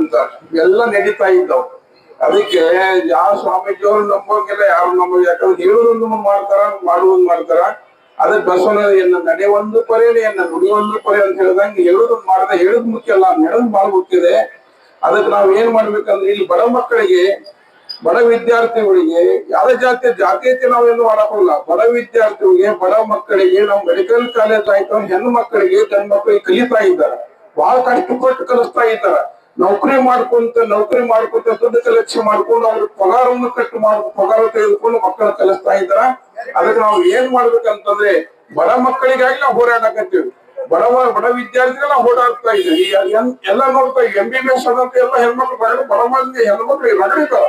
ಅಂತ. ಎಲ್ಲ ನಡೀತಾ ಇದ್ದವು. ಅದಕ್ಕೆ ಯಾವ ಸ್ವಾಮೀಜಿಯವರು ನಂಬೋಕೆಲ್ಲ, ಯಾರು ನಮ್ಮ ಯಾಕಂದ್ರೆ ಹೇಳುವುದನ್ನು ಮಾಡ್ತಾರ ಮಾಡುವುದು ಮಾಡ್ತಾರ. ಅದಕ್ಕೆ ಬಸವನ ಎನ್ನ ನಡೆ ಒಂದು ಪರೆ, ಎನ್ನ ನುಡಿ ಒಂದು ಅಂತ ಹೇಳ್ದಂಗೆ ಹೇಳುದನ್ನ ಮಾಡದೆ, ಹೇಳುದ್ ಮುಖ್ಯ ಅಲ್ಲ, ನಡೆದ್ ಇದೆ. ಅದಕ್ಕೆ ನಾವ್ ಏನ್ ಮಾಡ್ಬೇಕಂದ್ರೆ ಇಲ್ಲಿ ಬಡ ಮಕ್ಕಳಿಗೆ, ಬಡ ವಿದ್ಯಾರ್ಥಿಗಳಿಗೆ ಯಾವ ಜಾತಿ, ಜಾತೀಯತೆ ನಾವೇನು ಮಾಡಕ್ಕೋಲ್ಲ ಬಡ ವಿದ್ಯಾರ್ಥಿಗಳಿಗೆ, ಬಡ ಮಕ್ಕಳಿಗೆ ನಾವು ಮೆಡಿಕಲ್ ಕಾಲೇಜ್ ಆಯ್ತು ಹೆಣ್ಣು ಮಕ್ಕಳಿಗೆ, ಗಂಡು ಮಕ್ಕಳಿಗೆ ಕಲಿತಾ ಇದ್ದಾರೆ. ಬಹಳ ಕಷ್ಟಪಟ್ಟು ಕಲಿಸ್ತಾ ಇದ್ದಾರೆ. ನೌಕರಿ ಮಾಡ್ಕೊಂತ ನೌಕರಿ ಮಾಡ್ಕೊಂತ ದುಡ್ಡು ಕಲೆಕ್ಷನ್ ಮಾಡ್ಕೊಂಡು ಅವ್ರ ಪಗಾರವನ್ನು ಕಟ್ ಮಾಡ್, ಪಗಾರ ತೆಗೆದುಕೊಂಡು ಮಕ್ಕಳ ಕಲಿಸ್ತಾ ಇದ್ದಾರ? ಅದಕ್ಕೆ ನಾವು ಏನ್ ಮಾಡ್ಬೇಕಂತಂದ್ರೆ ಬಡ ಮಕ್ಕಳಿಗಾಗಿ ನಾವು ಹೋರಾಡಕತ್ತೀವಿ ಬಡವ ಬಡ ವಿದ್ಯಾರ್ಥಿಗಳ ಹೋರಾಡ್ತಾ ಇದ್ದೀವಿ. ಎಲ್ಲ ನೋಡ್ತಾ ಎಂ ಬಿ ಬಿ ಎಸ್ ಆದಂತ ಎಲ್ಲ ಹೆಣ್ಮಕ್ಳು ಬಡ ಮಂದಿ ಹೆಣ್ಮಕ್ಳು ರಗಡಿತಾರ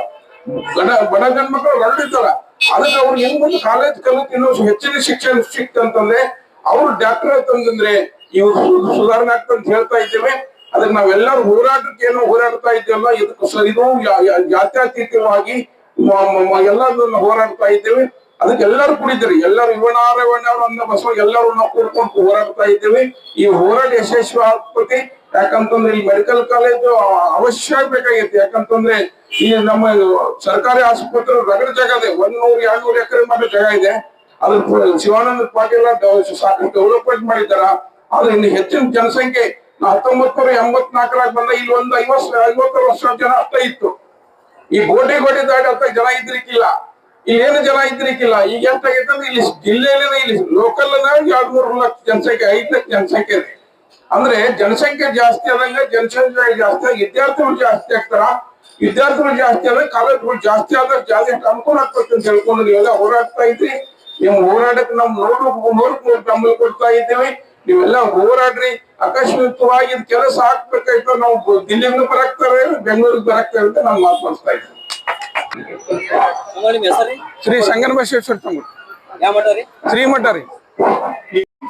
ಬಡ ಬಡ ಜನ್ಮಕ್ಳು ರಗಡಿತಾರ ಅದಕ್ಕೆ ಅವ್ರು ಹೆಂಗ್ ಬಂದು ಕಾಲೇಜ್ ಕಲಿತು ಇನ್ನೂ ಹೆಚ್ಚಿನ ಶಿಕ್ಷಣ ಸಿಕ್ತಂತಂದ್ರೆ, ಅವ್ರು ಡಾಕ್ಟರ್ ಅಂತಂದ್ರೆ ಇವ್ರು ಸುಧಾರಣೆ ಆಗ್ತಂತ ಹೇಳ್ತಾ ಇದ್ದೇವೆ. ಅದಕ್ಕೆ ನಾವೆಲ್ಲರೂ ಹೋರಾಟಕ್ಕೆ ಏನೋ ಹೋರಾಡ್ತಾ ಇದ್ದೇವಲ್ಲ, ಇದಕ್ಕೆ ಜಾತ್ಯತೀತವಾಗಿ ಮ- ಎಲ್ಲದನ್ನ ಹೋರಾಡ್ತಾ ಇದ್ದೇವೆ. ಅದಕ್ಕೆ ಎಲ್ಲರೂ ಕುಡಿದ್ರಿ ಎಲ್ಲರೂ ಇವನಾರವಣ್ಣವ್ರು ಅಂದ ಬಸವ, ಎಲ್ಲರೂ ನಾವು ಕೂಡ್ಕೊಂಡು ಹೋರಾಡ್ತಾ ಇದ್ದೇವೆ. ಈ ಹೋರಾಟ ಯಶಸ್ವಿ ಆಗ್ತತಿ ಯಾಕಂತಂದ್ರೆ ಈ ಮೆಡಿಕಲ್ ಕಾಲೇಜು ಅವಶ್ಯ ಬೇಕಾಗೈತಿ ಯಾಕಂತಂದ್ರೆ ಈ ನಮ್ಮ ಸರ್ಕಾರಿ ಆಸ್ಪತ್ರೆ ರಗಡ ಜಾಗ ಇದೆ. ಒಂದ್ ನೂರು ಎರಡ್ ನೂರು ಎಕರೆ ಮಾತ್ರ ಜಾಗ ಇದೆ. ಅದ್ರ ಶಿವಾನಂದ ಪಾಟೀಲ್ ಸಾಕಷ್ಟು ಡೆವಲಪ್ಮೆಂಟ್ ಮಾಡಿದಾರ ಆದ್ರೆ ಇನ್ನು ಹೆಚ್ಚಿನ ಜನಸಂಖ್ಯೆ ಹತ್ತೊಂಬತ್ ನೂರ ಎಂಬತ್ನಾಲ್ಕರಾಗ ಬಂದ ಇಲ್ಲಿ ಒಂದು ಐವತ್ ಐವತ್ತು ವರ್ಷ ಜನ ಅಷ್ಟ ಇತ್ತು. ಈ ಬೋಟೆ ಕೋಟೆ ದಾಟಿ ಅಂತ ಜನ ಇದ್ರಿಕ್ಕಿಲ್ಲ ಇಲ್ಲಿ ಏನು ಜನ ಇದ್ರಿಕ್ಕಿಲ್ಲ ಈಗ ಎಂತಾಗೈತೆ ಅಂದ್ರೆ ಇಲ್ಲಿ ಜಿಲ್ಲೆಯಲ್ಲಿ ಇಲ್ಲಿ ಲೋಕಲ್ ಎರಡ್ ಮೂರು ಲಕ್ಷ ಜನಸಂಖ್ಯೆ, ಐದು ಲಕ್ಷ ಜನಸಂಖ್ಯೆ ಇದೆ. ಅಂದ್ರೆ ಜನಸಂಖ್ಯೆ ಜಾಸ್ತಿ ಆದಂಗ, ಜನಸಂಖ್ಯೆ ಜಾಸ್ತಿ ಆಗಿ ವಿದ್ಯಾರ್ಥಿಗಳು ಜಾಸ್ತಿ ಆಗ್ತಾರ. ವಿದ್ಯಾರ್ಥಿಗಳು ಜಾಸ್ತಿ ಆದ್ರೆ ಕಾಲೇಜ್ಗಳು ಜಾಸ್ತಿ ಆದ್ರೆ ಜಾಸ್ತಿ ಅನುಕೂಲ ಆಗ್ತದೆ ಅಂತ ಹೇಳ್ಕೊಂಡು ಹೋರಾಡ್ತಾ ಇದ್ರಿ. ನಿಮ್ ಹೋರಾಟಕ್ಕೆ ನಮ್ ನೋಡು ನೋಡಕ್ ನೋಡಿ ಬೆಂಬಲ ಕೊಡ್ತಾ ಇದ್ದೀವಿ. ನೀವೆಲ್ಲ ಹೋರಾಡ್ರಿ. ಆಕಸ್ಮಿಕವಾಗಿ ಕೆಲಸ ಆಗ್ಬೇಕಾಯ್ತು ನಾವು ದಿಲ್ಲಿಂದ ಬರಾಕ್ತಾರೆ ಬೆಂಗಳೂರಿಗೆ ಬರಾಕ್ತಾರೆ ಅಂತ ನಾವು ಮಾತನಾಡ್ತಾ ಹೆಸರು ಶ್ರೀ ಸಂಗನ ಬಸವೇಶ್ವರ ತಮ್ಮ ಯಾವ ಮಠ ರೀ? ಶ್ರೀಮಠ ರೀ.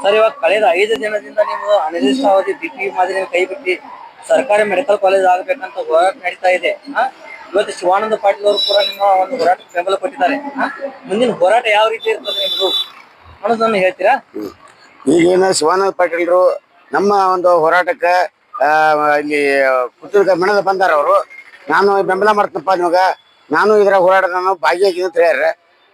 ಸರ್ ಇವಾಗ ಕಳೆದ ಐದು ದಿನದಿಂದ ನೀವು ಅನಿರ್ದಿಷ್ಟಾವಧಿ ಬಿಪಿ ಮಾದರಿ ಕೈ ಬಿಟ್ಟು ಸರ್ಕಾರಿ ಮೆಡಿಕಲ್ ಕಾಲೇಜ್ ಆಗಬೇಕಂತ ಹೋರಾಟ ನಡೀತಾ ಇದೆ? ಇವತ್ತು ಶಿವಾನಂದ ಪಾಟೀಲ್ ಅವರು ಕೂಡ ನಿಮ್ಮ ಒಂದು ಹೋರಾಟ ಬೆಂಬಲ ಕೊಟ್ಟಿದ್ದಾರೆ? ಮುಂದಿನ ಹೋರಾಟ ಯಾವ ರೀತಿ ಇರ್ತದೆ ನಿಮ್ದು ಅನ್ನೋದನ್ನು ಹೇಳ್ತೀರಾ? ಈಗೇನು ಶಿವಾನಂದ ಪಾಟೀಲ್ರು ನಮ್ಮ ಒಂದು ಹೋರಾಟಕ್ಕೆ ಇಲ್ಲಿ ಪುತ್ತೂರ್ಗ ಮಣದ ಬಂದಾರ ಅವರು. ನಾನು ಬೆಂಬಲ ಮಾಡ್ತೇನಪ್ಪ ನಿಮಗೆ. ನಾನು ಇದರ ಹೋರಾಟ ನಾನು ಅಂತ ಹೇಳ್ಯಾರ.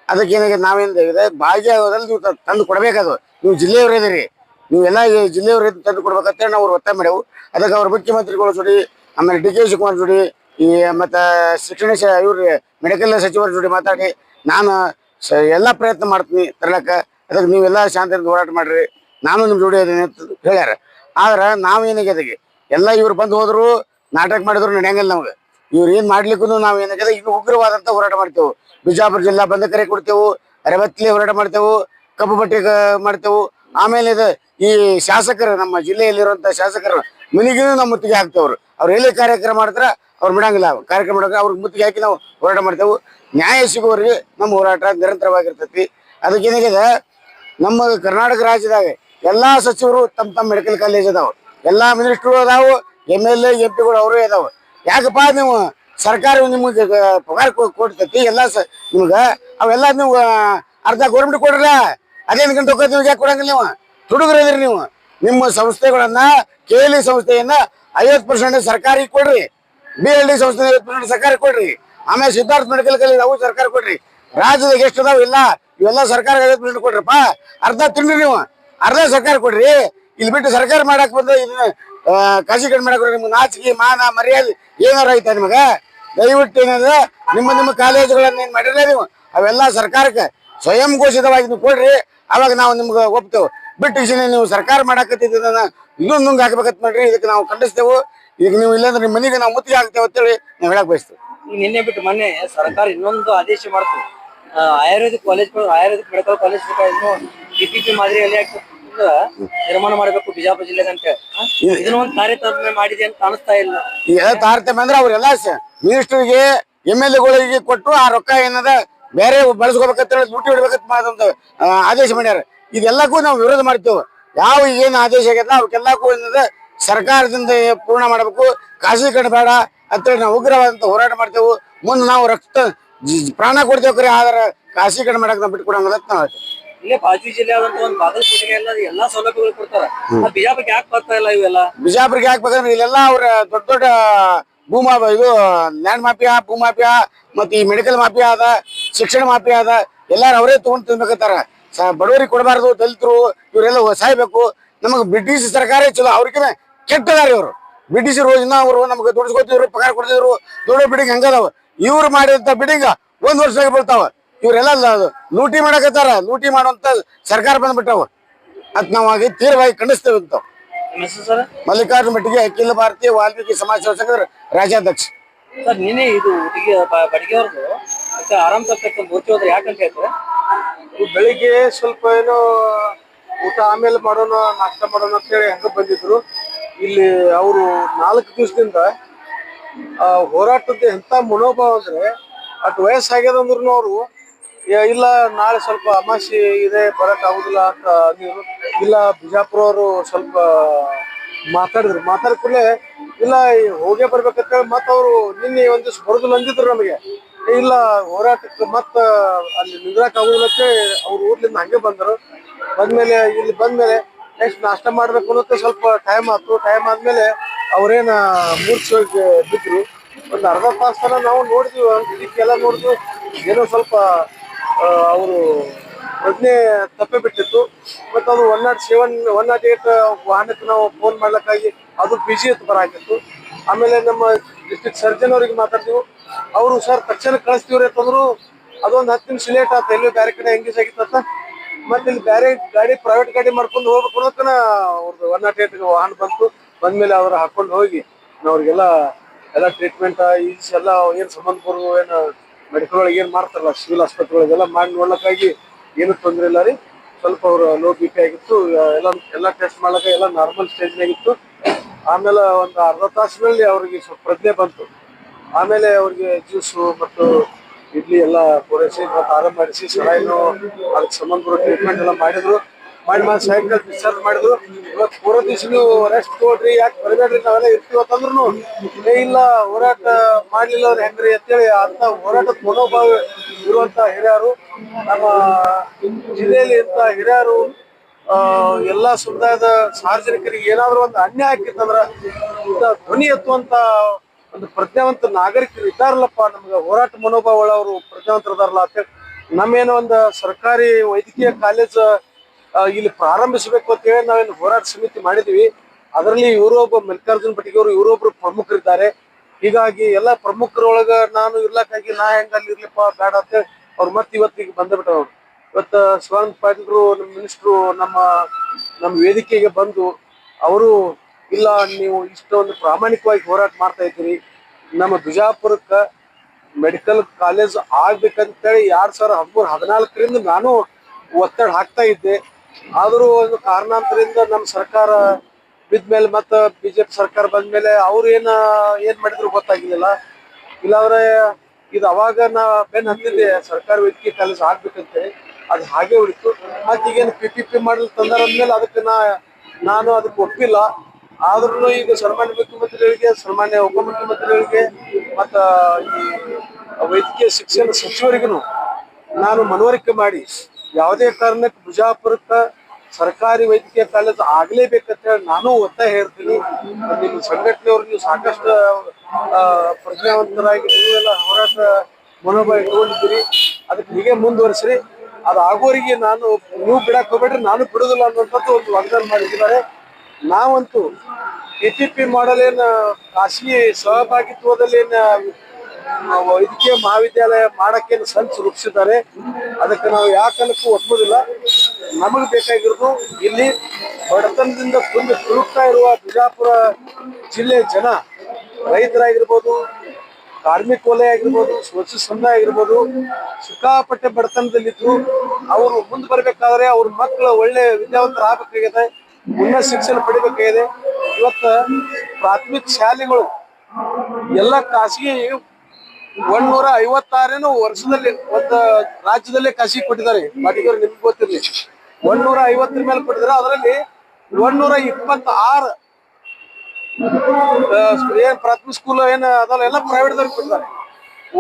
ಅದಕ್ಕೆ ಏನಾಗಿದೆ, ನಾವೇನು ಇದೆ ಭಾಗಿಯಾಗೋದ್ರಲ್ಲಿ ನೀವು ತಂದು ಕೊಡಬೇಕದು. ನೀವು ಜಿಲ್ಲೆಯವರು ಇದೀರಿ. ನೀವೆಲ್ಲ ಜಿಲ್ಲೆಯವರು ಇದ್ದು ತಂದು ಕೊಡ್ಬೇಕಂತೇಳಿ ನಾವು ಒತ್ತಾಯ ಮಾಡ್ಯಾವು. ಅದಕ್ಕೆ ಅವ್ರ ಮುಖ್ಯಮಂತ್ರಿಗಳು ಜೋಡಿ, ಆಮೇಲೆ ಡಿ ಕೆ ಶಿವಕುಮಾರ್ ಜೋಡಿ, ಈ ಮತ್ತು ಶಿಕ್ಷಣ ಇವ್ರ ಮೆಡಿಕಲ್ ಸಚಿವರ ಜೋಡಿ ಮಾತಾಡಿ, ನಾನು ಎಲ್ಲ ಪ್ರಯತ್ನ ಮಾಡ್ತೀನಿ ತರ್ಲಕ್ಕ. ಅದಕ್ಕೆ ನೀವೆಲ್ಲ ಶಾಂತಿಯಿಂದ ಹೋರಾಟ ಮಾಡ್ರಿ. ನಾನು ನಿಮ್ಮ ಜೋಡಿ ಅದೇನೆ ಅಂತ ಹೇಳ್ಯಾರ. ಆದ್ರೆ ನಾವ್ ಏನಾಗ್ಯದಾಗಿ ಎಲ್ಲ ಇವ್ರು ಬಂದು ಹೋದ್ರು, ನಾಟಕ ಮಾಡಿದ್ರು, ನಡೆಯಂಗಿಲ್ಲ ನಮ್ಗೆ. ಇವ್ರು ಏನ್ ಮಾಡ್ಲಿಕ್ಕೂ ನಾವು ಏನಾಗಿದೆ ಇನ್ನು ಉಗ್ರವಾದಂತ ಹೋರಾಟ ಮಾಡ್ತೇವೆ. ಬಿಜಾಪುರ ಜಿಲ್ಲಾ ಬಂದ ಕರೆ ಕೊಡ್ತೇವು ರೇವತ್ಲಿ ಹೋರಾಟ ಮಾಡ್ತೇವೆ, ಕಬ್ಬು ಬಟ್ಟೆ ಮಾಡ್ತೇವು. ಆಮೇಲೆ ಇದು ಈ ಶಾಸಕರು, ನಮ್ಮ ಜಿಲ್ಲೆಯಲ್ಲಿರುವಂತ ಶಾಸಕರು, ಮಿನಿಗಿನೂ ನಾವು ಮುತ್ತಿಗೆ ಹಾಕ್ತೇವ್ರು. ಅವ್ರು ಎಲ್ಲಿ ಕಾರ್ಯಕ್ರಮ ಮಾಡಿದ್ರ ಅವ್ರು ಬಿಡಂಗಿಲ್ಲ. ಕಾರ್ಯಕ್ರಮ ಮಾಡಕ ಅವ್ರಿಗೆ ಮುತ್ತಿಗೆ ಹಾಕಿ ನಾವು ಹೋರಾಟ ಮಾಡ್ತೇವೆ. ನ್ಯಾಯ ಸಿಗುವವರಿಗೆ ನಮ್ಮ ಹೋರಾಟ ನಿರಂತರವಾಗಿರ್ತೈತಿ. ಅದಕ್ಕೆ ಏನಾಗಿದೆ ನಮ್ಮ ಕರ್ನಾಟಕ ರಾಜ್ಯದಾಗ ಎಲ್ಲಾ ಸಚಿವರು ತಮ್ಮ ತಮ್ಮ ಮೆಡಿಕಲ್ ಕಾಲೇಜ್ ಅದಾವ. ಎಲ್ಲಾ ಮಿನಿಸ್ಟ್ರು ಅದಾವು ಎಂ ಎಲ್ ಎ ಎಂ ಪಿಗಳು ಅವರೇ ಅದಾವ. ಯಾಕಪ್ಪ ನೀವು ಸರ್ಕಾರ ನಿಮಗೆ ಪಗಾರ ಕೊಡ್ತೈತಿ, ಎಲ್ಲ ನಿಮ್ಗ? ಅವೆಲ್ಲ ನೀವು ಅರ್ಧ ಗೌರ್ಮೆಂಟ್ ಕೊಡ್ರಲ್ಲ? ಅದೇನು ಗಂಟೆ ಹೋಗೋದು ನಿಮ್ಗೆ? ಯಾಕೆ ಕೊಡಂಗಿಲ್ಲ ನೀವು? ತುಡುಗ್ರದ್ರಿ ನೀವು. ನಿಮ್ಮ ಸಂಸ್ಥೆಗಳನ್ನ ಕೆ ಎಲ್ ಇ ಸಂಸ್ಥೆಯನ್ನ ಐವತ್ತು ಪರ್ಸೆಂಟ್ ಸರ್ಕಾರಿ ಕೊಡ್ರಿ. ಬಿ ಎಲ್ ಡಿ ಸಂಸ್ಥೆ ಐವತ್ತು ಪರ್ಸೆಂಟ್ ಸರ್ಕಾರ ಕೊಡ್ರಿ. ಆಮೇಲೆ ಸಿದ್ಧಾರ್ಥ ಮೆಡಿಕಲ್ ಕಾಲೇಜ್ ಅವು ಸರ್ಕಾರ ಕೊಡ್ರಿ. ರಾಜ್ಯದಾಗ ಎಷ್ಟು ಅದಾವ? ಇಲ್ಲ. ಇವೆಲ್ಲ ಸರ್ಕಾರ ಐವತ್ತು ಪರ್ಸೆಂಟ್ ಕೊಡ್ರಪ್ಪ. ಅರ್ಧ ತಿನ್ರಿ ನೀವು. ಅರ್ಧ ಸರ್ಕಾರ ಕೊಡ್ರಿ. ಇಲ್ಲಿ ಬಿಟ್ಟು ಸರ್ಕಾರ ಮಾಡಕ್ ಬಂದ್ರೆ ಇದನ್ನ ಕಾಶಿ ಖಾಸಗಿ ಮಾಡಕ್ ನಿಮ್ಗೆ ನಾಚಿಕೆ, ಮಾನ, ಮರ್ಯಾದೆ ಏನಾರ ಐತೆ ನಿಮಗೆ? ದಯವಿಟ್ಟು ಏನಂದ್ರೆ ನಿಮ್ಮ ನಿಮ್ಮ ಕಾಲೇಜುಗಳನ್ನ ಏನ್ ಮಾಡಿರಲ್ಲ ನೀವು, ಅವೆಲ್ಲ ಸರ್ಕಾರಕ್ಕೆ ಸ್ವಯಂ ಘೋಷಿತವಾಗಿ ಕೊಡ್ರಿ. ಅವಾಗ ನಾವು ನಿಮ್ಗೆ ಒಪ್ತೇವೆ. ಬಿಟ್ಟು ಇಷ್ಟ ನೀವು ಸರ್ಕಾರ ಮಾಡಾಕತ್ತಿದ್ದನ್ನ ಇನ್ನೊಂದು ನುಂಗ್ ಹಾಕ್ಬೇಕಂತ ಮಾಡ್ರಿ. ಇದಕ್ಕೆ ನಾವು ಖಂಡಿಸ್ತೇವೆ. ಈಗ ನೀವು ಇಲ್ಲಾಂದ್ರೆ ನಿಮ್ಮ ಮನೆಗೆ ನಾವು ಮುತ್ತಿಗೆ ಅಂತ ಅಂತೇಳಿ ನಾವು ಹೇಳಕ್ ಬಯಸ್ತೇವೆ. ನಿನ್ನೆ ಬಿಟ್ಟು ಮೊನ್ನೆ ಸರ್ಕಾರ ಇನ್ನೊಂದು ಆದೇಶ ಮಾಡ್ತು. Ayurvedic college ayurvedic medical college PPP ಮಾದರಿಯಲ್ಲಿ ನಿರ್ಮಾಣ ಮಾಡಬೇಕು ಬಿಜಾಪುರ ಜಿಲ್ಲೆಗೆ ಅಂತ? ಇದನ್ನ ಒಂದು ಕಾರ್ಯತಂತ್ರ ಮಾಡಿದೆ ಅಂತ ಅನಿಸ್ತಾ ಇಲ್ಲ. ಈಗ ತಾರತಮ್ಯ ಅಂದ್ರೆ ಅವ್ರೆಲ್ಲ ಮಿನಿಸ್ಟರ್ಗೆ ಎಂ ಎಲ್ ಎಗಳಿಗೆ ಕೊಟ್ಟು ಆ ರೊಕ್ಕ ಏನದ ಬೇರೆ ಬಳಸ್ಕೋಬೇಕಂತ ಹೇಳಿ ಲೂಟಿ ಹೊಡಿಬೇಕಂತ ಮಾಡಿದಂತ ಆದೇಶ ಮಾಡ್ಯಾರ. ಇದೆಲ್ಲಕ್ಕೂ ನಾವು ವಿರೋಧ ಮಾಡ್ತೇವೆ. ಯಾವ ಏನು ಆದೇಶ ಆಗ್ಯದ ಅವಕ್ಕೆಲ್ಲಕ್ಕೂ ಏನದ ಸರ್ಕಾರದಿಂದ ಪೂರ್ಣ ಮಾಡಬೇಕು. ಖಾಸಗೀಕರಣ ಬೇಡ ಅಂತೇಳಿ ನಾವು ಉಗ್ರವಾದಂತ ಹೋರಾಟ ಮಾಡ್ತೇವೆ. ಮುಂದೆ ನಾವು ರಕ್ತ ಪ್ರಾಣ ಕೊಡ್ತೇವೆ ಆದ್ರೆ ಖಾಸಗೀಕರಣ ಮಾಡಕ್ ನಾವು ಬಿಟ್ಕೊಡಂಗಿಲ್ಲ ಅಂತ ನಾವು ಇಲ್ಲೇ ಬಾಜು ಜಿಲ್ಲೆ ಆದಂತ ಒಂದು ಬಾಗಲಕೋಟೆಗೆ ಎಲ್ಲ ಎಲ್ಲಾ ಸೌಲಭ್ಯಗಳು ಕೊಡ್ತಾರ. ಬಿಜಾಪುರಕ್ಕೆ ಯಾಕೆ ಬರ್ತಾ ಇಲ್ಲ ಇವೆಲ್ಲ? ಬಿಜಾಪುರಕ್ಕೆ ಯಾಕೆ ಬರ್ತಾರೆ ಇಲ್ಲೆಲ್ಲ ಅವ್ರ ದೊಡ್ಡ ದೊಡ್ಡ ಭೂಮಾ ಇದು ಲ್ಯಾಂಡ್ ಮಾಫಿಯಾ ಭೂ ಮಾಫಿಯಾ ಮತ್ತೆ ಈ ಮೆಡಿಕಲ್ ಮಾಫಿಯಾ ಅದ ಶಿಕ್ಷಣ ಮಾಫಿಯಾ ಅದ. ಎಲ್ಲಾರು ಅವರೇ ತಗೊಂಡ್ ತಿನ್ಬೇಕತ್ತಾರ ಸ- ಬಡವರಿಗೆ ಕೊಡಬಾರ್ದು ದಲಿತರು ಇವರೆಲ್ಲ ಸಾಯ್ಬೇಕು ನಮಗೆ ಬ್ರಿಟಿಷ್ ಸರ್ಕಾರ ಚಲೋ ಅವ್ರಿಗಿನ ಕೆಟ್ಟದಾರ ಇವರು. ಬ್ರಿಟಿಷರು ಇನ್ನ ಅವರು ನಮ್ಗೆ ದುಡಿಸ್ಕೊತಿದ್ರು ಪಗಾರ ಕೊಡ್ತಿದ್ರು. ದೊಡ್ಡ ಬಿಡಿಂಗ್ ಹೆಂಗದಾವ. ಇವ್ರು ಮಾಡಿದಂತ ಬಿಡಿಂಗ್ ಒಂದ್ ವರ್ಷದಾಗ ಬೀಳ್ತಾವ. ಇವರೆಲ್ಲ ಲೂಟಿ ಮಾಡಕತ್ತಾರ. ಲೂಟಿ ಮಾಡುವಂತ ಸರ್ಕಾರ ಬಂದ್ಬಿಟ್ಟಾವ. ಅದ್ ನಾವಾಗಿ ತೀವ್ರವಾಗಿ ಖಂಡಿಸ್ತೇವೆ ಅಂತ. ಮಲ್ಲಿಕಾರ್ಜುನ ಮಟ್ಟಿಗೆ ಅಖಿಲ ಭಾರತೀಯ ವಾಲ್ಮೀಕಿ ಸಮಾಜ ಸೇವಾ ಸಂಘದ ರಾಜ್ಯಾಧ್ಯಕ್ಷ. ಸರ್ ನಿನ್ನೆ ಇದು ಹುಡುಗಿ ಬಡಿಗೆ ಅವ್ರದ್ದು ಮತ್ತೆ ಆರಾಮ್ ತಪ್ಪಕ್ಕೆ ಮೂರ್ತಿ ಹೋದ್ರೆ ಯಾಕಂತ ಹೇಳ್ತಾರೆ? ಬೆಳಿಗ್ಗೆ ಸ್ವಲ್ಪ ಏನೋ ಊಟ ಆಮೇಲೆ ಮಾಡೋಣ ನಾಷ್ಟ ಮಾಡೋಣ ಅಂತ ಹೇಳಿ ಹೆಂಗ ಬಂದಿದ್ರು. ಇಲ್ಲಿ ಅವರು ನಾಲ್ಕು ದಿವಸದಿಂದ ಹೋರಾಟದ ಎಂತ ಮನೋಭಾವ ಅಂದ್ರೆ ಅಟ್ ವಯಸ್ಸಾಗ್ಯದ ಅಂದ್ರು ಅವರು ಇಲ್ಲ, ನಾಳೆ ಸ್ವಲ್ಪ ಅಮಾಸಿ ಇದೆ, ಬರಕ್ ಆಗುದಿಲ್ಲ ಅಂತ ಅಂದಿದ್ರು. ಇಲ್ಲ, ಬಿಜಾಪುರ ಅವರು ಸ್ವಲ್ಪ ಮಾತಾಡಿದ್ರು. ಮಾತಾಡ ಇಲ್ಲ ಹೋಗೇ ಬರ್ಬೇಕಂತ ಹೇಳಿ ಮತ್ತ ಅವರು ನಿನ್ನೆ ಒಂದ್ ದಿವ್ಸ ಬರೋದಿಲ್ಲ ಅಂದಿದ್ರು ನಮಗೆ. ಇಲ್ಲ, ಹೋರಾಟಕ್ಕೆ ಮತ್ತ ಅಲ್ಲಿ ನಿಂದ್ರಕ್ ಆಗುದಿಲ್ಲ ಅವ್ರ ಊರ್ಲಿಂದ ಹಂಗೆ ಬಂದರು. ಬಂದ್ಮೇಲೆ, ಇಲ್ಲಿ ಬಂದ್ಮೇಲೆ ನೆಕ್ಸ್ಟ್ ನಾಷ್ಟ ಮಾಡ್ಬೇಕು ಅನ್ನೋಕೆ ಸ್ವಲ್ಪ ಟೈಮ್ ಆಯ್ತು. ಟೈಮ್ ಆದ್ಮೇಲೆ ಅವ್ರೇನ ಮೂರ್ಛೆ ಬಿದ್ರು. ಒಂದ್ ಅರ್ಧ ತರ ನಾವು ನೋಡಿದ್ವಿ, ಇದಕ್ಕೆಲ್ಲ ನೋಡಿದ್ವಿ. ಏನೋ ಸ್ವಲ್ಪ ಅವರು ಪ್ರಜ್ಞೆ ತಪ್ಪೆ ಬಿಟ್ಟಿತ್ತು. ಮತ್ತು ಅದು one naught seven, one naught eight ವಾಹನಕ್ಕೆ ನಾವು ಫೋನ್ ಮಾಡ್ಲಿಕ್ಕಾಗಿ ಅದು ಬಿಜಿ ಎತ್ತು ಬರಾಕಿತ್ತು ಆಮೇಲೆ ನಮ್ಮ ಡಿಸ್ಟ್ರಿಕ್ಟ್ ಸರ್ಜನ್ ಅವ್ರಿಗೆ ಮಾತಾಡ್ತೀವಿ. ಅವರು ಸರ್ ತಕ್ಷಣ ಕಳಿಸ್ತೀವ್ರಿ ಅಂತಂದ್ರು ಅದೊಂದು ಹತ್ತು ನಿಮಿಷ ಲೇಟ್ ಆತ. ಎಲ್ಲಿ ಬೇರೆ ಕಡೆ ಎಂಗೇಜ್ ಆಗಿತ್ತ ಮತ್ತೆ ಇಲ್ಲಿ ಬೇರೆ ಗಾಡಿ ಪ್ರೈವೇಟ್ ಗಾಡಿ ಮಾಡ್ಕೊಂಡು ಹೋಗ್ಬೇಕು ಅನ್ನೋದಕ್ಕನ ಅವ್ರದ್ದು ಒನ್ ನಾಟ್ ಏಟ್ ವಾಹನ ಬಂತು. ಬಂದ್ಮೇಲೆ ಅವ್ರು ಹಾಕೊಂಡು ಹೋಗಿ. ಅವ್ರಿಗೆಲ್ಲ ಎಲ್ಲ ಟ್ರೀಟ್ಮೆಂಟ್ ಈಸ್ ಎಲ್ಲ ಏನು ಸಂಬಂಧ ಏನು ಮೆಡಿಕಲ್ ಒಳಗೆ ಏನು ಮಾಡ್ತಾರಲ್ಲ, ಸಿವಿಲ್ ಆಸ್ಪತ್ರೆಗಳಿಗೆಲ್ಲ ಮಾಡಿ ನೋಡ್ಲಕ್ಕಾಗಿ ಏನು ತೊಂದರೆ ಇಲ್ಲ ರೀ. ಸ್ವಲ್ಪ ಅವರು ಲೋ ಬಿ ಪಿ ಆಗಿತ್ತು, ಎಲ್ಲ ಎಲ್ಲ ಟೆಸ್ಟ್ ಮಾಡ್ಲಕ್ಕ ಎಲ್ಲ ನಾರ್ಮಲ್ ಸ್ಟೇಜ್ನಾಗಿತ್ತು ಆಮೇಲೆ ಒಂದು ಅರ್ಧ ತಾಸಿನಲ್ಲಿ ಅವ್ರಿಗೆ ಸ್ವಲ್ಪ ಪ್ರಜ್ಞೆ ಬಂತು. ಆಮೇಲೆ ಅವ್ರಿಗೆ ಜ್ಯೂಸು ಮತ್ತು ಇಡ್ಲಿ ಎಲ್ಲ ಪೂರೈಸಿ, ಮತ್ತು ಆರಾಮ ಮಾಡಿಸಿ ಸಲೈನು ಅದಕ್ಕೆ ಸಂಬಂಧಪಟ್ಟ ಟ್ರೀಟ್ಮೆಂಟ್ ಎಲ್ಲ ಮಾಡಿದ್ರು. ಮಾಡಿ ಮಾಡಿ ಸಾಯಂಕಾಲ ಡಿಸ್ಚಾರ್ಜ್ ಮಾಡಿದ್ರು ಇವತ್ತು ಪೂರ್ವ ದಿವಸ ನೀವು ರೆಸ್ಟ್ ತಗೊಳ್ರಿ ಯಾಕೆ ಬರಬೇಡ್ರಿ ನಾವೆಲ್ಲ ಇರ್ತೀವಿ ಅಂತಂದ್ರು ಇಲ್ಲ, ಹೋರಾಟ ಮಾಡಲಿಲ್ಲ ಅವ್ರು ಹೆಂಗ್ರಿ ಅಂತೇಳಿ ಅಂತ ಹೋರಾಟದ ಮನೋಭಾವ ಇರುವಂತ ಹಿರಿಯರು, ನಮ್ಮ ಜಿಲ್ಲೆಯಲ್ಲಿ ಇಂಥ ಹಿರಿಯರು ಎಲ್ಲಾ ಸಮುದಾಯದ ಸಾರ್ವಜನಿಕರಿಗೆ ಏನಾದ್ರೂ ಒಂದು ಅನ್ಯಾಯ ಆಗಿತ್ತಂದ್ರ ಧ್ವನಿ ಎತ್ತುವಂತ ಒಂದು ಪ್ರಜ್ಞಾವಂತ ನಾಗರಿಕರು ಇದ್ದಾರಲ್ಲಪ್ಪ, ನಮ್ಗೆ ಹೋರಾಟ ಮನೋಭಾವ ಅವರು ಪ್ರಜ್ಞಾವಂತರದಾರಲ್ಲ ಅಂತ ನಮ್ಮೇನೋ ಒಂದು ಸರ್ಕಾರಿ ವೈದ್ಯಕೀಯ ಕಾಲೇಜ್ ಇಲ್ಲಿ ಪ್ರಾರಂಭಿಸಬೇಕು ಅಂತ ಹೇಳಿ ನಾವೇನು ಹೋರಾಟ ಸಮಿತಿ ಮಾಡಿದೀವಿ ಅದರಲ್ಲಿ ಇವರೊಬ್ಬ ಮಲ್ಲಿಕಾರ್ಜುನ್ ಪಟ್ಟಿಗೆ ಅವರು ಇವರೊಬ್ರು ಪ್ರಮುಖರಿದ್ದಾರೆ. ಹೀಗಾಗಿ ಎಲ್ಲ ಪ್ರಮುಖರೊಳಗ ನಾನು ಇರ್ಲಕ್ಕಾಗಿ ನಾ ಹೆಂಗ ಅಲ್ಲಿ ಇರ್ಲಿಪ್ಪ, ಬೇಡ ಅಂತ ಅವ್ರು ಮತ್ತೆ ಇವತ್ತಿಗೆ ಬಂದ್ಬಿಟ್ಟವ್ರು ಇವತ್ತು ಶಿವಾನಂದ ಪಾಟೀಲ್ರು ನಮ್ಮ ಮಿನಿಸ್ಟ್ರು ನಮ್ಮ ನಮ್ಮ ವೇದಿಕೆಗೆ ಬಂದು ಅವರು, ಇಲ್ಲ ನೀವು ಇಷ್ಟೊಂದು ಪ್ರಾಮಾಣಿಕವಾಗಿ ಹೋರಾಟ ಮಾಡ್ತಾ ಇದ್ದೀರಿ. ನಮ್ಮ ಬಿಜಾಪುರಕ್ಕ ಮೆಡಿಕಲ್ ಕಾಲೇಜ್ ಆಗ್ಬೇಕಂತೇಳಿ ಎರಡ್ ಸಾವಿರದ ಹದಿಮೂರು ಹದಿನಾಲ್ಕರಿಂದ ನಾನು ಒತ್ತಡ ಹಾಕ್ತಾ ಇದ್ದೆ. ಆದರೂ ಒಂದು ಕಾರಣಾಂತರದಿಂದ ನಮ್ಮ ಸರ್ಕಾರ ಬಿದ್ಮೇಲೆ ಮತ್ತ ಬಿಜೆಪಿ ಸರ್ಕಾರ ಬಂದ್ಮೇಲೆ ಅವ್ರು ಏನು ಏನು ಮಾಡಿದ್ರು ಗೊತ್ತಾಗಿಲ್ಲ. ಇಲ್ಲಾಂದ್ರೆ ಇದು ಅವಾಗ ನಾ ಬೆನ್ ಹತ್ತಿದ್ದೆ, ಸರ್ಕಾರ ವೈದ್ಯಕೀಯ ಕಾಲೇಜ್ ಆಗ್ಬೇಕಂತೇಳಿ ಅದು ಹಾಗೆ ಉಳಿತು ಮತ್ತೆ ಈಗೇನು ಪಿ ಪಿ ಪಿ ಮಾಡಲು ತಂದಾರ ಅಂದ್ಮೇಲೆ ಅದಕ್ಕೆ ನಾ ನಾನು ಅದಕ್ಕೆ ಒಪ್ಪಿಲ್ಲ. ಆದ್ರೂ ಈಗ ಸನ್ಮಾನ್ಯ ಮುಖ್ಯಮಂತ್ರಿಗಳಿಗೆ, ಸನ್ಮಾನ್ಯ ಉಪಮುಖ್ಯಮಂತ್ರಿಗಳಿಗೆ, ಮತ್ತ ಈ ವೈದ್ಯಕೀಯ ಶಿಕ್ಷಣ ಸಚಿವರಿಗೂ ನಾನು ಮನವರಿಕೆ ಮಾಡಿ ಯಾವುದೇ ಕಾರಣಕ್ಕೆ ಬಿಜಾಪುರಕ್ಕೆ ಸರ್ಕಾರಿ ವೈದ್ಯಕೀಯ ಕಾಲೇಜು ಆಗ್ಲೇಬೇಕಂತ ಹೇಳಿ ನಾನು ಒತ್ತಾಯ ಹೇಳ್ತೀನಿ. ನಿಮ್ಮ ಸಂಘಟನೆಯವರು ನೀವು ಸಾಕಷ್ಟು ಪ್ರಜ್ಞಾವಂತರಾಗಿ ಎಲ್ಲ ಹೋರಾಟ ಮನೋಭಾವ ಇಟ್ಕೊಂಡಿದ್ದೀರಿ. ಅದಕ್ಕೆ ಹೀಗೆ ಮುಂದುವರಿಸ್ರಿ. ಅದು ಆಗೋರಿಗೆ ನಾನು, ನೀವು ಬಿಡಕ್ಕೆ ಹೋಗ್ಬೇಡ್ರಿ, ನಾನು ಬಿಡೋದಿಲ್ಲ ಅನ್ನೋಂಥದ್ದು ಒಂದು ವಾಗ್ದಾನ ಮಾಡಿದ್ದಾರೆ. ನಾವಂತೂ ಎ ಪಿ ಪಿ ಮಾಡಲ್ ಏನು ಖಾಸಗಿ ಸಹಭಾಗಿತ್ವದಲ್ಲಿ ಏನ ವೈದ್ಯಕೀಯ ಮಹಾವಿದ್ಯಾಲಯ ಮಾಡಕ್ಕೆ ಸಂಚು ರೂಪಿಸಿದ್ದಾರೆ. ಅದಕ್ಕೆ ನಾವು ಯಾಕನ್ನಕ್ಕೂ ಒಪ್ಪುವುದಿಲ್ಲ. ನಮಗೆ ಬೇಕಾಗಿರೋದು ಇಲ್ಲಿ ಬಡತನದಿಂದ ತುಂಬಿ ತುಳುಕ್ತಾ ಇರುವ ಬಿಜಾಪುರ ಜಿಲ್ಲೆ ಜನ, ರೈತರಾಗಿರ್ಬೋದು, ಕಾರ್ಮಿಕ ವಲಯ ಆಗಿರ್ಬೋದು ಸ್ವಚ್ಛ ಸಮುದಾಯ ಆಗಿರ್ಬೋದು, ಸಿಕ್ಕಾಪಟ್ಟೆ ಬಡತನದಲ್ಲಿದ್ದು ಅವರು ಮುಂದೆ ಬರಬೇಕಾದ್ರೆ ಅವ್ರ ಮಕ್ಕಳು ಒಳ್ಳೆ ವಿದ್ಯಾವಂತರ ಆಗಬೇಕಾಗಿದೆ, ಉನ್ನತ ಶಿಕ್ಷಣ ಪಡಿಬೇಕಾಗಿದೆ. ಇವತ್ತು ಪ್ರಾಥಮಿಕ ಶಾಲೆಗಳು ಎಲ್ಲ ಖಾಸಗಿ ಒಂದ್ನೂರ ಐವತ್ತಾರೇನು ವರ್ಷದಲ್ಲಿ ಒಂದು ರಾಜ್ಯದಲ್ಲೇ ಖಾಸಗಿ ಕೊಟ್ಟಿದ್ದಾರೆ. ಪಾಟೀಲ್ ನಿಮ್ಗೆ ಗೊತ್ತಿರ್ಲಿ. ಒಂದ್ನೂರ ಐವತ್ತರ ಮೇಲೆ ಕೊಟ್ಟಿದ್ದಾರೆ. ಅದರಲ್ಲಿ ಒಂದ್ನೂರ ಇಪ್ಪತ್ತಾರು ಏನ್ ಪ್ರಾಥಮಿಕ ಸ್ಕೂಲ್ ಏನ್ ಅದಲ್ಲ ಎಲ್ಲ ಪ್ರೈವೇಟ್ ದವ್ರಿಗೆ ಕೊಟ್ಟಿದ್ದಾರೆ.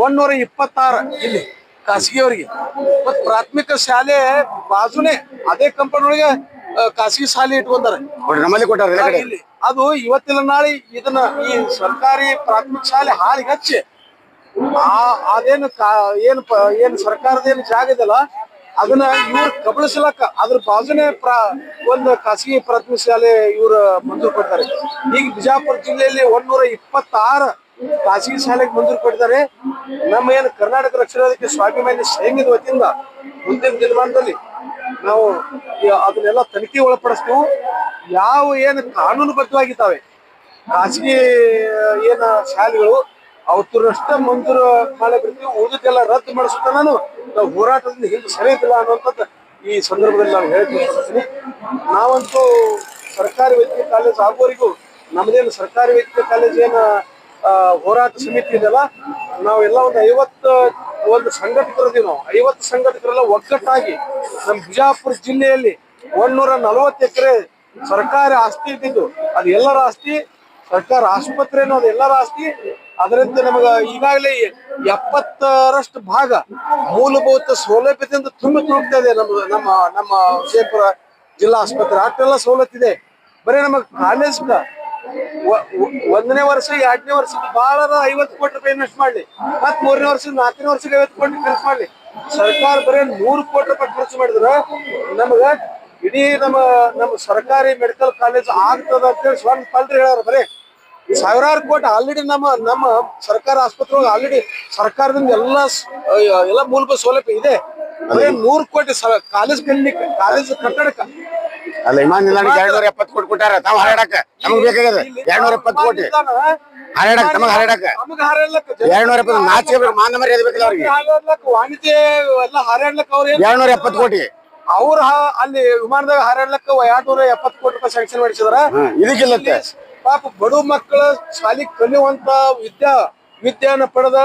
ಒಂದ್ನೂರ ಇಪ್ಪತ್ತಾರು ಇಲ್ಲಿ ಖಾಸಗಿಯವರಿಗೆ. ಮತ್ ಪ್ರಾಥಮಿಕ ಶಾಲೆ ಬಾಜುನೇ ಅದೇ ಕಂಪನಿ ಒಳಗೆ ಖಾಸಗಿ ಶಾಲೆ ಇಟ್ಕೊಂತಾರೆ. ನಮ್ಮಲ್ಲಿ ಕೊಟ್ಟಾರ ಅದು ಇವತ್ತಿನ ನಾಳೆ ಇದನ್ನ ಈ ಸರ್ಕಾರಿ ಪ್ರಾಥಮಿಕ ಶಾಲೆ ಹಾಲಿಗೆ ಹಚ್ಚಿ ಆ, ಅದೇನು ಏನು ಏನು ಸರ್ಕಾರದ ಏನು ಜಾಗ ಇದೆಲ್ಲ, ಅದನ್ನ ಇವ್ರು ಕಬಳಿಸ್ಲಕ್ಕ. ಅದ್ರ ಬಾಜುನೇ ಪ್ರ, ಒಂದು ಖಾಸಗಿ ಪ್ರಾಥಮಿಕ ಶಾಲೆ ಇವ್ರು ಮಂಜೂರು ಕೊಡ್ತಾರೆ. ಈಗ ಬಿಜಾಪುರ ಜಿಲ್ಲೆಯಲ್ಲಿ ಒಂದೂರ ಇಪ್ಪತ್ತಾರು ಖಾಸಗಿ ಶಾಲೆಗೆ ಮಂಜೂರು ಕೊಟ್ಟಿದ್ದಾರೆ. ನಮ್ಮ ಏನು ಕರ್ನಾಟಕ ರಕ್ಷಣಾ ವೇದಿಕೆ ಸ್ವಾಭಿಮಾನಿ ಸೈನ್ಯದ ವತಿಯಿಂದ ಮುಂದಿನ ದಿನಮಾನದಲ್ಲಿ ನಾವು ಅದನ್ನೆಲ್ಲ ತನಿಖೆ ಒಳಪಡಿಸ್ತೀವಿ. ಯಾವ ಏನು ಕಾನೂನುಬದ್ಧವಾಗಿದ್ದಾವೆ. ಖಾಸಗಿ, ಏನು ಶಾಲೆಗಳು ಅವತ್ತರಷ್ಟ ಮಂಜೂರು ಮಾಡಬಿಡ್ತೀವಿ ಉಳಿದಕ್ಕೆಲ್ಲ ರದ್ದು ಮಾಡಿಸುತ್ತ ನಾನು ನಾವು ಹೋರಾಟದಿಂದ ಹಿಂದೆ ಸರಿಯಿಲ್ಲ ಅನ್ನುವಂಥದ್ದು ಈ ಸಂದರ್ಭದಲ್ಲಿ ನಾನು ಹೇಳ್ತೀನಿ ನಾವಂತೂ ಸರ್ಕಾರಿ ವೈದ್ಯಕೀಯ ಕಾಲೇಜ್ ಆಗುವವರೆಗೂ ನಮ್ದೇನು ಸರ್ಕಾರಿ ವೈದ್ಯಕೀಯ ಕಾಲೇಜ್ ಏನ ಹೋರಾಟ ಸಮಿತಿ ಇದೆಯಲ್ಲ ನಾವೆಲ್ಲ ಒಂದು ಐವತ್ತು ಒಂದು ಸಂಘಟಕರದೀವಿ ನಾವು. ಐವತ್ತು ಸಂಘಟಕರೆಲ್ಲ ಒಗ್ಗಟ್ಟಾಗಿ ನಮ್ಮ ಬಿಜಾಪುರ ಜಿಲ್ಲೆಯಲ್ಲಿ ಒಂದೂರ ನಲವತ್ತು ಎಕರೆ ಸರ್ಕಾರಿ ಆಸ್ತಿ ಇದ್ದಿದ್ದು. ಅದು ಎಲ್ಲರ ಆಸ್ತಿ ಸರ್ಕಾರ ಆಸ್ಪತ್ರೆ ಅನ್ನೋದು ಎಲ್ಲರ ಆಸ್ತಿ ಅದರಿಂದ ನಮಗ ಈಗಾಗಲೇ ಎಪ್ಪತ್ತರಷ್ಟು ಭಾಗ ಮೂಲಭೂತ ಸೌಲಭ್ಯದಿಂದ ತುಂಬಿ ತುಳುಕ್ತಾ ಇದೆ ನಮ್ಮ ನಮ್ಮ ನಮ್ಮ ವಿಜಯಪುರ ಜಿಲ್ಲಾ ಆಸ್ಪತ್ರೆ. ಅಷ್ಟೆಲ್ಲ ಸವಲತ್ತಿದೆ ಬರೀ ನಮಗ್ ಕಾಲೇಜ್ ಒಂದನೇ ವರ್ಷ, ಎರಡನೇ ವರ್ಷ ಬಹಳ ಐವತ್ತು ಕೋಟಿ ರೂಪಾಯಿ ಇನ್ವೆಸ್ಟ್ ಮಾಡ್ಲಿ. ಮತ್ ಮೂರನೇ ವರ್ಷ, ನಾಲ್ಕನೇ ವರ್ಷಕ್ಕೆ ಐವತ್ತು ಕೋಟಿ ಖರ್ಚು ಮಾಡ್ಲಿ. ಸರ್ಕಾರ ಬರೀ ನೂರು ಕೋಟಿ ರೂಪಾಯಿ ಖರ್ಚು ಮಾಡಿದ್ರ ನಮಗ ಇಡೀ ನಮ್ಮ ನಮ್ಮ ಸರ್ಕಾರಿ ಮೆಡಿಕಲ್ ಕಾಲೇಜ್ ಆಗ್ತದ ಅಂತೇಳಿ ಸ್ವರ್ಣ ಪಲ್ರಿ ಹೇಳಾರ ಬರೀ. ಸಾವಿರಾರು ಕೋಟಿ ಆಲ್ರೆಡಿ ನಮ್ಮ ನಮ್ಮ ಸರ್ಕಾರ ಆಸ್ಪತ್ರೆ ಆಲ್ರೆಡಿ ಸರ್ಕಾರದಿಂದ ಎಲ್ಲ ಎಲ್ಲ ಮೂಲಭೂತ ಸೌಲಭ್ಯ ಇದೆ. ಅದೇ ನೂರು ಕೋಟಿ ಕಾಲೇಜ್ ಕ್ಲಿನಿಕ್ ಕಾಲೇಜ್ ಕಟ್ಟಡಕ್ಕ. ಅಲ್ಲ ವಿಮಾನ ನಿಲ್ದಾಣಕ್ಕೆ ಎರಡ್ನೂರ ಎಪ್ಪತ್ತು ಕೋಟಿ ಕೊಟ್ಟಾರ ತಾವ್ ಹಾರಾಡಕ ನಮಗ್ ಬೇಕಾಗ್ಯದ ಎರಡ್ನೂರ ಎಪ್ಪತ್ತು ಕೋಟಿ. ಹಾರಾಡಕ್ ನಮಗ್ ಹಾರಾಡಕ ಎರಡ್ನೂರ ಎಪ್ಪತ್ತು ನಾಚಿಕೆ ಮಾನ ಮರ್ಯಾದೆ ಬೇಕಲ್ಲ ಅವ್ರಿಗೆ. ವಾಣಿಜ್ಯ ಎಲ್ಲ ಹಾರಾಡ್ಲಕ್ಕ ಅವ್ರ ಎರಡ್ನೂರ ಎಪ್ಪತ್ತು ಕೋಟಿ. ಅವ್ರ ಅಲ್ಲಿ ವಿಮಾನದಾಗ ಹಾರಾಡ್ಲಕ್ಕ ಎರಡ್ನೂರ ಎಪ್ಪತ್ತು ಕೋಟಿ ರೂಪಾಯಿ ಸ್ಯಾಂಕ್ಷನ್ ಮಾಡಿಸಿದಾರ. ಇದಕ್ಕಿಲ್ಲ ಇದಕ್ಕಿಲ್ಲತ್ತೆ ಪಾಪ ಬಡ ಮಕ್ಕಳ ಶಾಲೆ ಕಲಿಯುವಂತ ವಿದ್ಯಾ ವಿದ್ಯಾನ ಪಡೆದ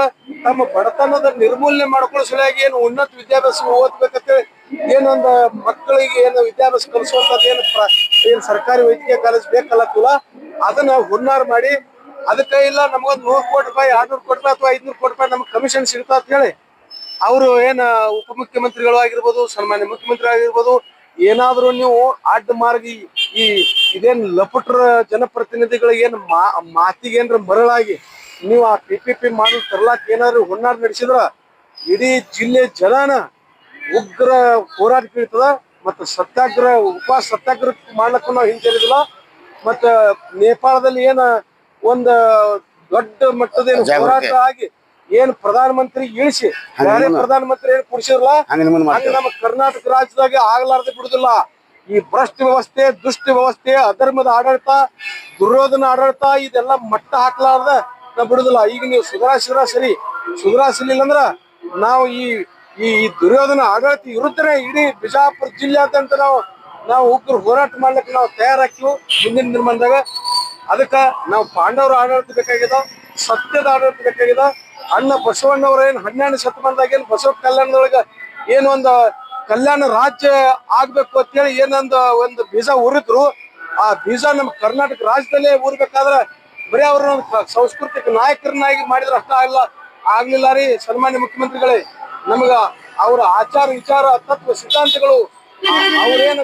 ತಮ್ಮ ಬಡತನದ ನಿರ್ಮೂಲನೆ ಮಾಡ್ಕೊಳ್ಳೋ ಸಲುವಾಗಿ ಏನು ಉನ್ನತ ವಿದ್ಯಾಭ್ಯಾಸ ಓದ್ಬೇಕಂತ ಏನೊಂದು ಮಕ್ಕಳಿಗೆ ಏನು ವಿದ್ಯಾಭ್ಯಾಸ ಕಲಿಸುವಂತದ್ದು ಏನು ಏನು ಸರ್ಕಾರಿ ವೈದ್ಯಕೀಯ ಕಾಲೇಜ್ ಬೇಕಲ್ಲತ್ತಲ್ಲ ಅದನ್ನ ಹುನ್ನಾರ ಮಾಡಿ, ಅದಕ್ಕೆ ಇಲ್ಲ ನಮಗೊಂದು ನೂರು ಕೋಟಿ ರೂಪಾಯಿ, ಆರ್ನೂರು ಕೋಟಿ ರೂಪಾಯಿ ಅಥವಾ ಐದ್ನೂರು ಕೋಟಿ ರೂಪಾಯಿ ನಮ್ಗೆ ಕಮಿಷನ್ ಸಿಗ್ತಾ ಅಂತ ಹೇಳಿ ಅವರು ಏನ ಉಪಮುಖ್ಯಮಂತ್ರಿಗಳು ಆಗಿರ್ಬೋದು, ಸನ್ಮಾನ್ಯ ಮುಖ್ಯಮಂತ್ರಿ ಆಗಿರ್ಬೋದು, ಏನಾದರೂ ನೀವು ಅಡ್ಡ ಮಾರ್ಗ ಈ ಇದೇನ್ ಲಪಟ್ರ ಜನಪ್ರತಿನಿಧಿಗಳ ಏನ್ ಮಾ ಮಾತಿಗೇನ್ರ ಮರಳಾಗಿ ನೀವು ಆ ಪಿ ಪಿ ಪಿ ಮಾಡಲ್ ತರ್ಲಾಕ್ ಏನಾದ್ರು ಹುನ್ನಾರ ನಡೆಸಿದ್ರ? ಇಡೀ ಜಿಲ್ಲೆ ಜನನ ಉಗ್ರ ಹೋರಾಟ ಬೀಳ್ತದ ಮತ್ತ ಸತ್ಯಾಗ್ರಹ ಉಪವಾಸ ಸತ್ಯಾಗ್ರಹ ಮಾಡ್ಲಕ್ಕೂ ನಾವು ಹಿಂಜರಿದಿಲ್ಲ ಮತ್ತ ನೇಪಾಳದಲ್ಲಿ ಏನ ಒಂದ ದೊಡ್ಡ ಮಟ್ಟದ ಏನ್ ಹೋರಾಟ ಆಗಿ ಏನ್ ಪ್ರಧಾನ ಮಂತ್ರಿ ಇಳಿಸಿ ಬೇರೆ ಪ್ರಧಾನ ಮಂತ್ರಿ ಏನ್ ಕುಡಿಸಿರಲ್ಲ ನಮ್ಮ ಕರ್ನಾಟಕ ರಾಜ್ಯದಾಗ ಆಗ್ಲಾರ್ದೆ ಬಿಡುದಿಲ್ಲ. ಈ ಭ್ರಷ್ಟ ವ್ಯವಸ್ಥೆ, ದುಷ್ಟ ವ್ಯವಸ್ಥೆ, ಅಧರ್ಮದ ಆಡಳಿತ, ದುರ್ಯೋಧನ ಆಡಳಿತ, ಇದೆಲ್ಲ ಮಟ್ಟ ಹಾಕ್ಲಾರ್ದ ನಾವು ಬಿಡುದಿಲ್ಲ. ಈಗ ನೀವು ಸುಧಾರಿಸಿದ್ರ ಸರಿ. ಸುಧಾರಿಸಲಿಲ್ಲ ಅಂದ್ರ ನಾವು ಈ ಈ ದುರ್ಯೋಧನ ಆಡಳಿತ ವಿರುದ್ಧನೇ ಇಡೀ ಬಿಜಾಪುರ ಜಿಲ್ಲೆಯಾದ್ಯಂತ ನಾವು ನಾವು ಉಗ್ರ ಹೋರಾಟ ಮಾಡ್ಲಿಕ್ಕೆ ನಾವು ತಯಾರಾಕಿವು ಮುಂದಿನ ನಿರ್ಮಾಣದಾಗ. ಅದಕ್ಕ ನಾವು ಪಾಂಡವರ ಆಡಳಿತ ಬೇಕಾಗ್ಯದ ಸತ್ಯದ ಆಡಳಿತ ಬೇಕಾಗ್ಯದ ಅಣ್ಣ ಬಸವಣ್ಣವ್ರ ಏನ್ ಹನ್ನೆರಡು ಶತಮಾನದಾಗ ಏನು ಬಸವ ಕಲ್ಯಾಣದೊಳಗೆ ಏನೊಂದು ಕಲ್ಯಾಣ ರಾಜ್ಯ ಆಗ್ಬೇಕು ಅಂತೇಳಿ ಏನೊಂದು ಒಂದು ಬೀಜ ಉರಿದ್ರು ಆ ಬೀಜ ನಮ್ಮ ಕರ್ನಾಟಕ ರಾಜ್ಯದಲ್ಲೇ ಊರ್ಬೇಕಾದ್ರೆ ಬರೀ ಅವ್ರ ಸಾಂಸ್ಕೃತಿಕ ನಾಯಕರನ್ನಾಗಿ ಮಾಡಿದ್ರೆ ಅಷ್ಟ ಆಗಲ್ಲ ಆಗ್ಲಿಲ್ಲ ರೀ ಸನ್ಮಾನ್ಯ ಮುಖ್ಯಮಂತ್ರಿಗಳೇ. ನಮಗ ಅವರ ಆಚಾರ ವಿಚಾರ ತತ್ವ ಸಿದ್ಧಾಂತಗಳು ಅವ್ರೇನು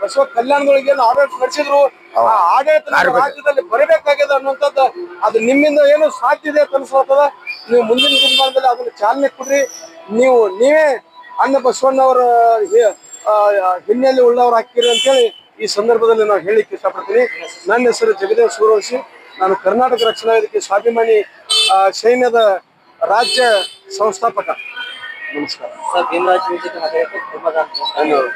ಬಸವ ಕಲ್ಯಾಣದೊಳಗೆ ಏನು ಆಡಳಿತ ನಡೆಸಿದ್ರು ಆ ಆಡಳಿತ ರಾಜ್ಯದಲ್ಲಿ ಬರಬೇಕಾಗ್ಯದ ಅನ್ನುವಂಥದ್ದ ಅದು ನಿಮ್ಮಿಂದ ಏನು ಸಾಧ್ಯ ಇದೆ ಅಂತ ಅನ್ಸಲತ್ತದ ನೀವು ಮುಂದಿನ ದಿನಮಾನದಲ್ಲಿ ಅದನ್ನ ಚಾಲನೆ ಕೊಡ್ರಿ. ನೀವು ನೀವೇ ಅನ್ನ ಬಸವಣ್ಣವರ ಹಿನ್ನೆಲೆ ಉಳ್ಳವರು ಹಾಕಿರಿ ಅಂತೇಳಿ ಈ ಸಂದರ್ಭದಲ್ಲಿ ನಾವು ಹೇಳಿಕ್ಕೆ ಇಷ್ಟಪಡ್ತೀನಿ. ನನ್ನ ಹೆಸರು ಜಗದೇವ್ ಸೂರವಂಶಿ ನಾನು ಕರ್ನಾಟಕ ರಕ್ಷಣಾ ವೇದಿಕೆ ಸ್ವಾಭಿಮಾನಿ ಸೈನ್ಯದ ರಾಜ್ಯ ಸಂಸ್ಥಾಪಕ. ನಮಸ್ಕಾರ. ಧನ್ಯವಾದ